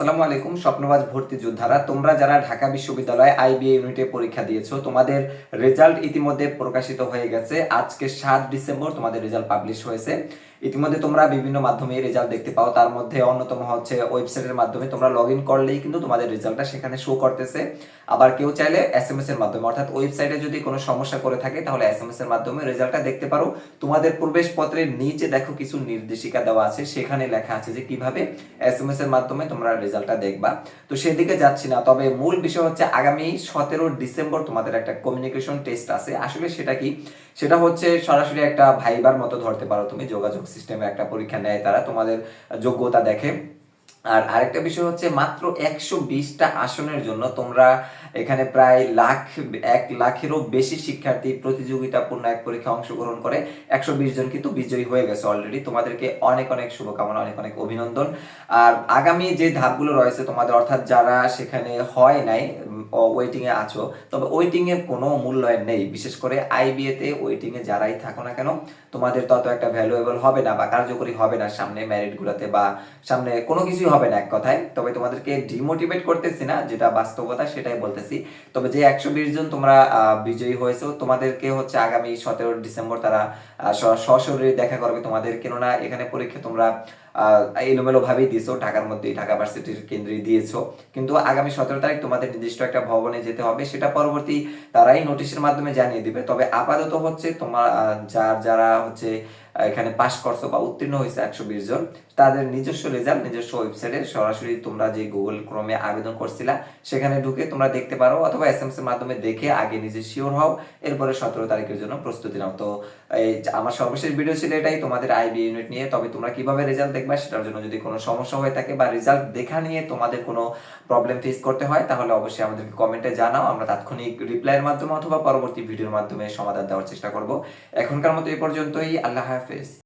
আসসালামু আলাইকুম, স্বপ্নবাজ ভর্তি যোদ্ধারা। তোমরা যারা ঢাকা বিশ্ববিদ্যালয়ে আইবিএ ইউনিটে পরীক্ষা দিয়েছ, তোমাদের রেজাল্ট ইতিমধ্যে প্রকাশিত হয়ে গেছে। আজকে সাত ডিসেম্বর তোমাদের রেজাল্ট পাবলিশ হয়েছে। ইতিমধ্যে তোমরা বিভিন্ন মাধ্যমে রেজাল্ট দেখতে পাও। তার মধ্যে অন্যতম হচ্ছে ওয়েবসাইটের মাধ্যমে তোমরা লগ ইন করলেই কিন্তু তোমাদের রেজাল্টটা সেখানে শো করতেছে। আবার কেউ চাইলে এস এম এস এর মাধ্যমে, অর্থাৎ ওয়েবসাইটে যদি কোনো সমস্যা করে থাকে, তাহলে এস এম এস এর মাধ্যমে রেজাল্টটা দেখতে পারো। তোমাদের প্রবেশপত্রের নিচে দেখো কিছু নির্দেশিকা দেওয়া আছে। সেখানে লেখা আছে যে কীভাবে এস এম এস এর মাধ্যমে তোমরা রেজাল্টটা দেখবা। তো সেদিকে যাচ্ছি না, তবে মূল বিষয় হচ্ছে আগামী সতেরো ডিসেম্বর তোমাদের একটা কমিউনিকেশন টেস্ট আছে। আসলে সেটা কি? সেটা হচ্ছে সরাসরি একটা ভাইবার মতো ধরতে পারো তুমি, যোগাযোগ সিস্টেমে একটা পরীক্ষা নেয় তারা, তোমাদের যোগ্যতা দেখে। আর আরেকটা বিষয় হচ্ছে মাত্র একশো বিশটা আসনের জন্য তোমরা এখানে প্রায় লাখ, এক লাখেরও বেশি শিক্ষার্থী প্রতিযোগিতাপূর্ণ এক পরীক্ষা অংশগ্রহণ করে। একশো বিশ জন কিন্তু বিজয়ী হয়ে গেছে অলরেডি তোমাদেরকে অনেক অনেক শুভকামনা, অনেক অনেক অভিনন্দন। আর আগামী যে ধাপগুলো রয়েছে তোমাদের, অর্থাৎ যারা সেখানে হয় নাই ওয়েটিং এ আছো। তবে ওয়েটিং এর কোনো মূল্যায়ন নেই। বিশেষ করে আইবিএ তে ওয়েটিং এ যারাই থাকো না কেন, তোমাদের তত একটা ভ্যালুয়েবল হবে না বা কার্যকরী হবে না সামনে ম্যারিট গুলাতে বা সামনে কোনো কিছুই হবে না এক কথায়। তবে তোমাদেরকে ডিমোটিভেট করতেছি না, যেটা বাস্তবতা সেটাই বলতেছি। তবে যে একশো বিশ জন তোমরা বিজয়ী হয়েছো, তোমাদেরকে হচ্ছে আগামী সতেরো ডিসেম্বর তারা সশরীরে দেখা করবে। তোমাদের কেননা এখানে পরীক্ষা তোমরা আহ, এলোমেলো ভাবেই দিয়েছ ঢাকার মধ্যে ঢাকা ভার্সিটির কেন্দ্রে দিয়েছ। কিন্তু আগামী সতেরো তারিখ তোমাদের নির্দিষ্ট একটা ভবনে যেতে হবে সেটা পরবর্তী তারাই নোটিশের মাধ্যমে জানিয়ে দিবে। তবে আপাতত হচ্ছে তোমার যার যারা হচ্ছে এখানে পাশ করছ বা উত্তীর্ণ হয়েছে একশো বিশ জন, তাদের নিজস্ব রেজাল্ট নিজস্ব ওয়েবসাইটে সরাসরি তোমরা যে গুগল ক্রমে আবেদন করছিলা, সেখানে ঢুকে তোমরা দেখতে পারো অথবা এস এম এর মাধ্যমে দেখে আগে নিজে শিওর হও, এরপরে সতেরো তারিখের জন্য প্রস্তুতি নাও। তো, এই আমার সর্বশেষ ভিডিও ছিল এটাই, তোমাদের আইবি ইউনিট নিয়ে, তবে তোমরা কীভাবে রেজাল্ট দেখবা সেটার জন্য যদি কোনো সমস্যা হয়ে থাকে বা রেজাল্ট দেখা নিয়ে তোমাদের কোনো প্রবলেম ফেস করতে হয়, তাহলে অবশ্যই আমাদেরকে কমেন্টে জানাও, আমরা তাৎক্ষণিক রিপ্লাইয়ের মাধ্যমে অথবা পরবর্তী ভিডিওর মাধ্যমে সমাধান দেওয়ার চেষ্টা করব। এখনকার মতো এই পর্যন্তই, আল্লাহ হাফেজ। cafés.